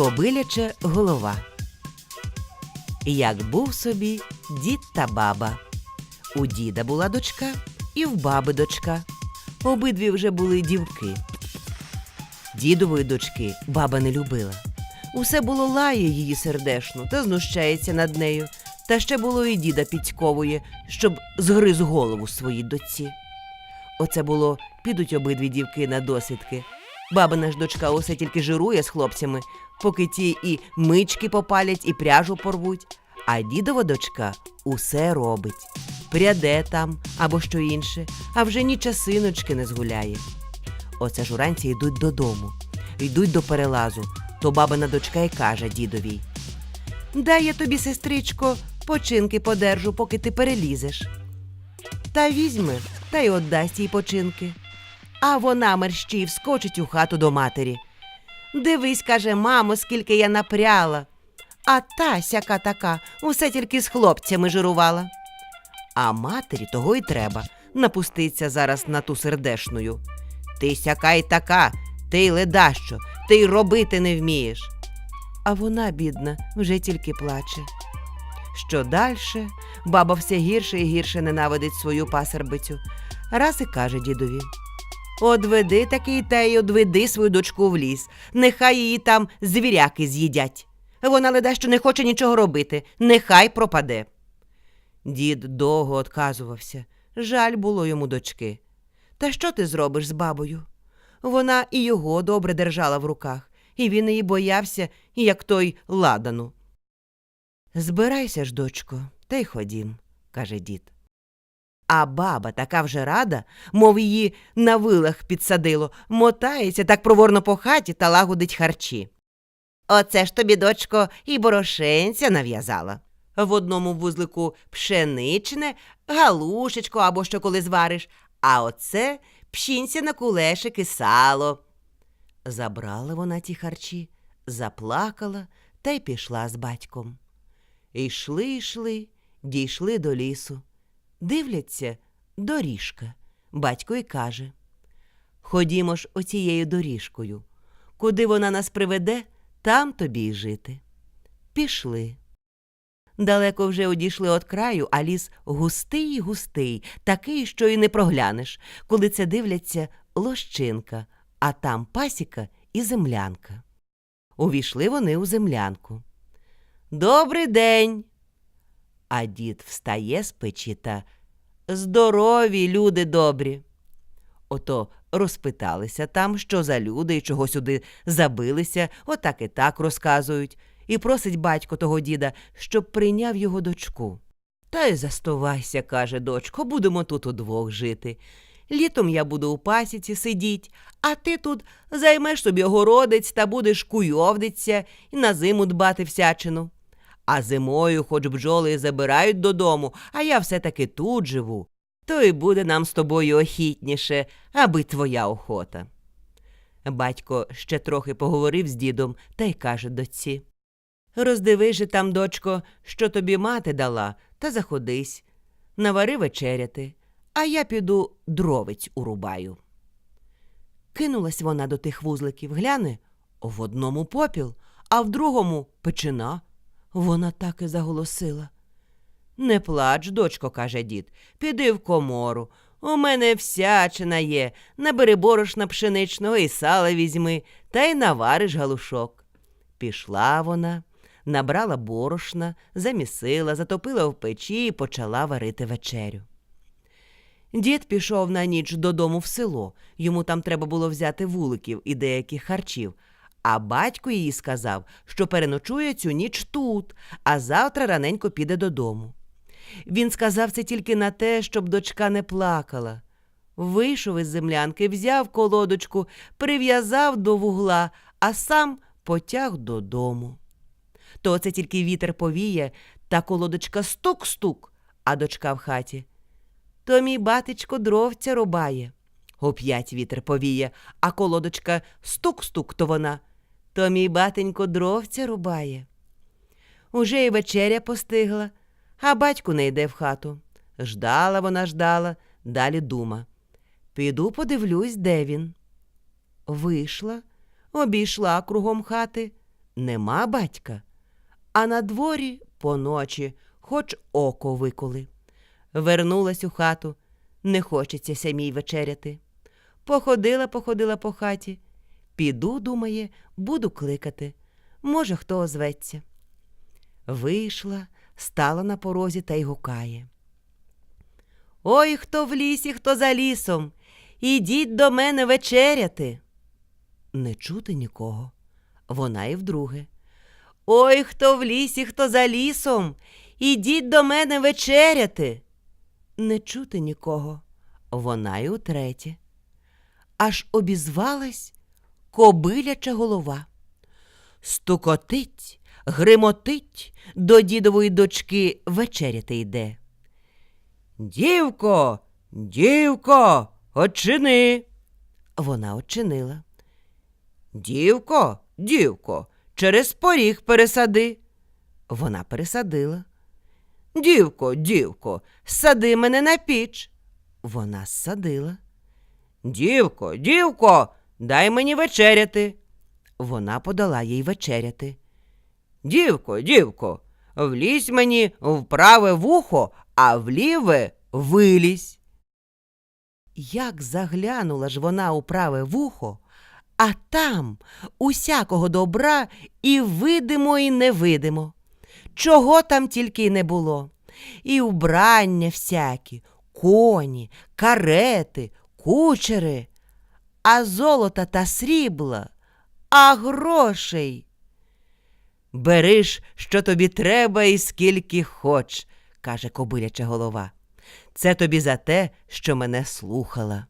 Кобиляча голова. Як був собі дід та баба. У діда була дочка і в баби дочка. Обидві вже були дівки. Дідової дочки баба не любила. Усе було лає її сердешно та знущається над нею. Та ще було і діда підьковує, щоб згриз голову своїй дочці. Оце було підуть обидві дівки на досвідки. Бабина ж дочка усе тільки жирує з хлопцями, поки ті і мички попалять, і пряжу порвуть. А дідова дочка усе робить. Пряде там або що інше, а вже ні часиночки не згуляє. Оце ж уранці йдуть додому, йдуть до перелазу, то бабина дочка й каже дідові. Дай я тобі, сестричко, починки подержу, поки ти перелізеш. Та візьме, та й отдасть їй починки. А вона мерщій вскочить у хату до матері. Дивись, каже, мамо, скільки я напряла. А та сяка така, усе тільки з хлопцями жирувала. А матері того й треба напуститься зараз на ту сердешною. Ти сяка й така, ти й ледащо, ти й робити не вмієш. А вона, бідна, вже тільки плаче. Що дальше, баба все гірше і гірше ненавидить свою пасербицю. Раз і каже дідові. Одведи таки та й одведи свою дочку в ліс. Нехай її там звіряки з'їдять. Вона леда, що не хоче нічого робити, нехай пропаде. Дід довго отказувався. Жаль було йому дочки. Та що ти зробиш з бабою? Вона і його добре держала в руках, і він її боявся, як той ладану. Збирайся ж, дочко, та й ходім, каже дід. А баба така вже рада, мов її на вилах підсадило, мотається так проворно по хаті та лагодить харчі. Оце ж тобі, дочко, і борошенця нав'язала. В одному вузлику пшеничне, галушечко або що коли звариш, а оце пшінця на кулешик і сало. Забрала вона ті харчі, заплакала та й пішла з батьком. Йшли, йшли, дійшли до лісу. Дивляться доріжка. Батько й каже Ходімо ж оцією доріжкою. Куди вона нас приведе, там тобі й жити. Пішли. Далеко вже одійшли від краю, а ліс густий густий, такий, що й не проглянеш, коли це дивляться лощинка, а там пасіка і землянка. Увійшли вони у землянку. Добрий день. А дід встає з печі та здорові, люди добрі. Ото розпиталися там, що за люди і чого сюди забилися, отак і так розказують, і просить батько того діда, щоб прийняв його дочку. Та й застувайся, каже дочко, будемо тут удвох жити. Літом я буду у пасіці сидіть, а ти тут займеш собі городець та будеш куйовдиться і на зиму дбати всячину. А зимою, хоч бджоли забирають додому, а я все-таки тут живу, то й буде нам з тобою охітніше, аби твоя охота. Батько ще трохи поговорив з дідом та й каже дочці. Роздиви же там, дочко, що тобі мати дала, та заходись. Навари вечеряти, а я піду дровиць урубаю. Кинулась вона до тих вузликів, гляне в одному попіл, а в другому печина. Вона так і заголосила. Не плач, дочко, каже дід, піди в комору. У мене всячина є. Набери борошна пшеничного і сала візьми, та й навариш галушок. Пішла вона, набрала борошна, замісила, затопила в печі і почала варити вечерю. Дід пішов на ніч додому в село. Йому там треба було взяти вуликів і деяких харчів. А батько їй сказав, що переночує цю ніч тут, а завтра раненько піде додому. Він сказав це тільки на те, щоб дочка не плакала. Вийшов із землянки, взяв колодочку, прив'язав до вугла, а сам потяг додому. То це тільки вітер повіє, та колодочка стук-стук, а дочка в хаті. То мій батечко дровця рубає. Оп'ять вітер повіє, а колодочка стук-стук, то вона. То мій батенько дровця рубає. Уже і вечеря постигла, а батько не йде в хату. Ждала вона, ждала, далі дума. Піду подивлюсь, де він. Вийшла, обійшла кругом хати, нема батька, а на дворі поночі хоч око виколи. Вернулась у хату, не хочеться самій вечеряти. Походила, походила по хаті. Піду, думає, буду кликати. Може, хто озветься. Вийшла, стала на порозі та й гукає. Ой, хто в лісі, хто за лісом. Ідіть до мене вечеряти. Не чути нікого. Вона і вдруге. Ой, хто в лісі, хто за лісом. Ідіть до мене вечеряти. Не чути нікого. Вона й утретє. Аж обізвалась кобиляча голова. Стукотить, гримотить, до дідової дочки вечеряти йде. Дівко, дівко, очини. Вона очинила. Дівко, дівко, через поріг пересади. Вона пересадила. Дівко, дівко, сади мене на піч. Вона садила. Дівко, дівко, дай мені вечеряти. Вона подала їй вечеряти. Дівко, дівко, влізь мені в праве вухо, а в ліве вилізь. Як заглянула ж вона у праве вухо, а там усякого добра і видимо, і невидимо. Чого там тільки не було. І убрання всякі, коні, карети, кучери, а золота та срібла, а грошей. Бериш, що тобі треба, і скільки хоч, каже кобиляча голова. Це тобі за те, що мене слухала.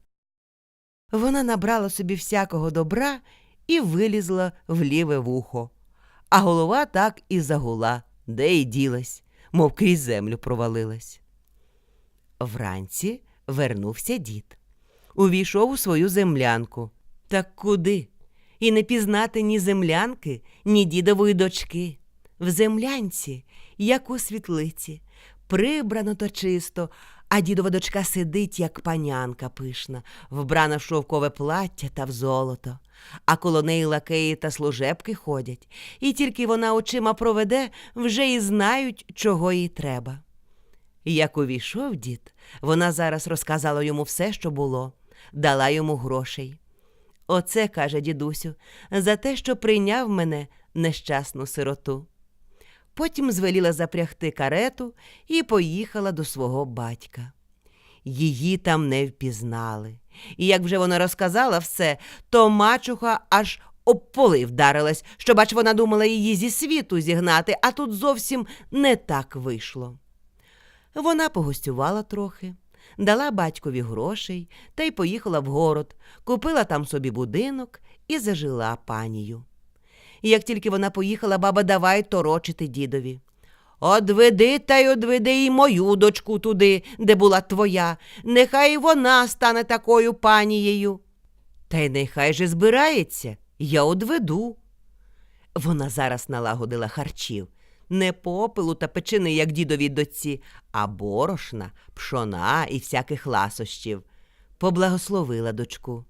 Вона набрала собі всякого добра і вилізла в ліве вухо. А голова так і загула, де й ділась, мов крізь землю провалилась. Вранці вернувся дід. Увійшов у свою землянку. Так куди? І не пізнати ні землянки, ні дідової дочки. В землянці, як у світлиці, прибрано то чисто, а дідова дочка сидить, як панянка пишна, вбрана в шовкове плаття та в золото, а коло неї лакеї та служебки ходять, і тільки вона очима проведе, вже і знають, чого їй треба. Як увійшов дід, вона зараз розказала йому все, що було, дала йому грошей. Оце, каже дідусю, за те, що прийняв мене нещасну сироту. Потім звеліла запрягти карету і поїхала до свого батька. Її там не впізнали. І як вже вона розказала все, то мачуха аж об поли вдарилась, що, бач, вона думала її зі світу зігнати, а тут зовсім не так вийшло. Вона погостювала трохи, дала батькові грошей та й поїхала в город, купила там собі будинок і зажила панію. Як тільки вона поїхала, баба давай торочити дідові. Одведи та й одведи і мою дочку туди, де була твоя, нехай і вона стане такою панією. Та й нехай же збирається, я одведу. Вона зараз налагодила харчів. Не попелу та печини, як дідовій дочці, а борошна, пшона і всяких ласощів. Поблагословила дочку.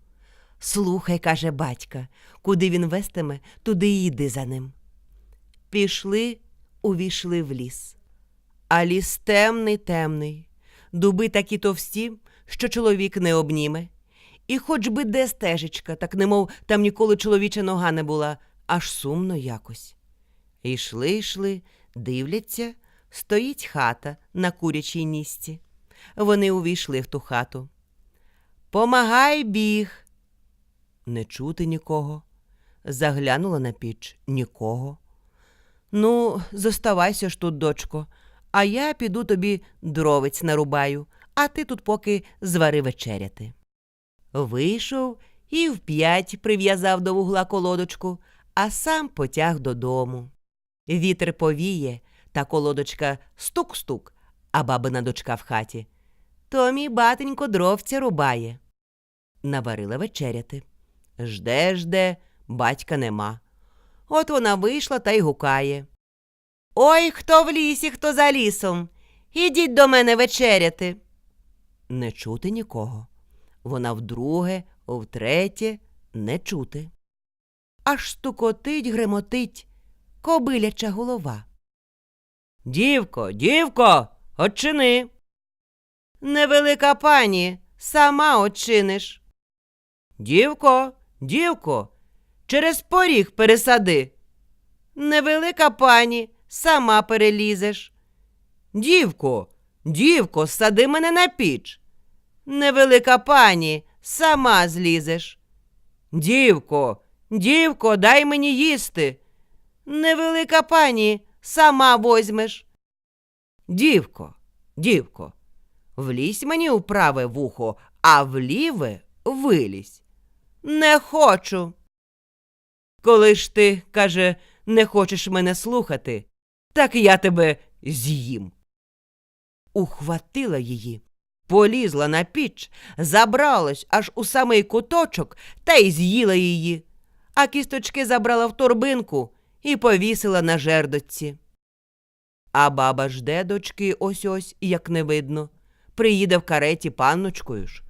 Слухай, каже батька, куди він вестиме, туди й йди за ним. Пішли, увійшли в ліс. А ліс темний, темний, дуби такі товсті, що чоловік не обніме. І хоч би де стежечка, так немов там ніколи чоловіча нога не була, аж сумно якось. Йшли, йшли, дивляться, стоїть хата на курячій нісці. Вони увійшли в ту хату. Помагай біг. Не чути нікого. Заглянула на піч нікого. Ну, зоставайся ж тут, дочко, а я піду тобі дровиць нарубаю, а ти тут поки звари вечеряти. Вийшов і вп'ять прив'язав до вугла колодочку, а сам потяг додому. Вітер повіє, та колодочка стук-стук, а бабина дочка в хаті. То мій батенько дровця рубає. Наварила вечеряти. Жде, жде, батька нема. От вона вийшла та й гукає. Ой, хто в лісі, хто за лісом. Ідіть до мене вечеряти. Не чути нікого. Вона вдруге, втретє не чути. Аж стукотить, гремотить, кобиляча голова. Дівко, дівко, очини. Невелика пані, сама очиниш. Дівко, дівко, через поріг пересади. Невелика пані, сама перелізеш. Дівко, дівко, сади мене на піч. Невелика пані, сама злізеш. Дівко, дівко, дай мені їсти. Невелика пані, сама возьмеш. Дівко, дівко, влізь мені у праве вухо, а в ліве вилізь. Не хочу. Коли ж ти, каже, не хочеш мене слухати, так я тебе з'їм. Ухватила її, полізла на піч, забралась аж у самий куточок та й з'їла її, а кісточки забрала в торбинку і повісила на жердочці. А баба жде дочки ось ось, як не видно. Приїде в кареті панночкою ж.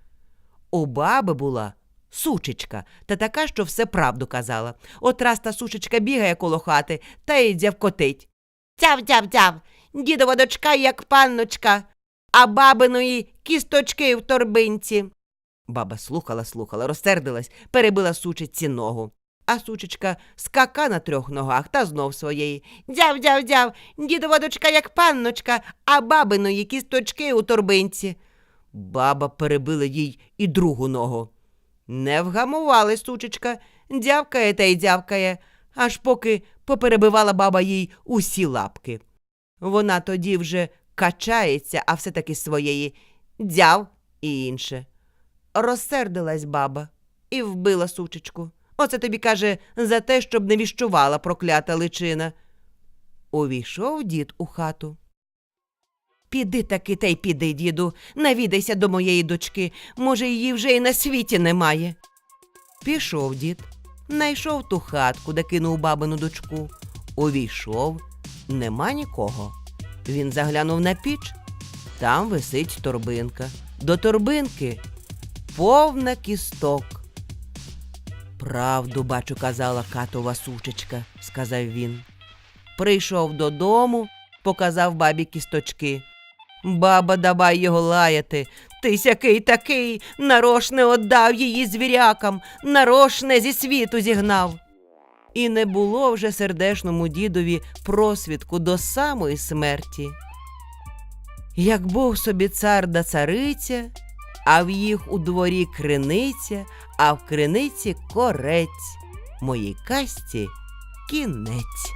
У баби була сучечка, та така, що все правду казала. От раз та сучечка бігає коло хати та й дзявкотить. Тяв, тяв, тяв, дідова дочка, як панночка, а бабиної кісточки в торбинці. Баба слухала, слухала, розсердилась, перебила сучечці ногу. А сучечка скака на трьох ногах та знов своєї. Дяв, дяв, дяв, дідова дочка, як панночка, а бабиної кісточки у торбинці. Баба перебила їй і другу ногу. Не вгамували сучечка, дявкає та й дявкає, аж поки поперебивала баба їй усі лапки. Вона тоді вже качається, а все таки своєї дяв і інше. Розсердилась баба і вбила сучечку. Оце тобі каже за те, щоб не віщувала проклята личина. Увійшов дід у хату. Піди таки та й піди, діду, навідайся до моєї дочки. Може, її вже і на світі немає. Пішов дід, найшов ту хатку, де кинув бабину дочку. Увійшов, нема нікого. Він заглянув на піч. Там висить торбинка. До торбинки повна кісток. Правду, бачу, казала катова сучечка, сказав він. Прийшов додому, показав бабі кісточки. Баба, давай його лаяти. Ти сякий такий, нарошне отдав її звірякам, нарошне зі світу зігнав. І не було вже сердешному дідові просвідку до самої смерті. Як був собі цар да цариця, а в їх у дворі криниця, а в криниці корець. Моїй касті кінець.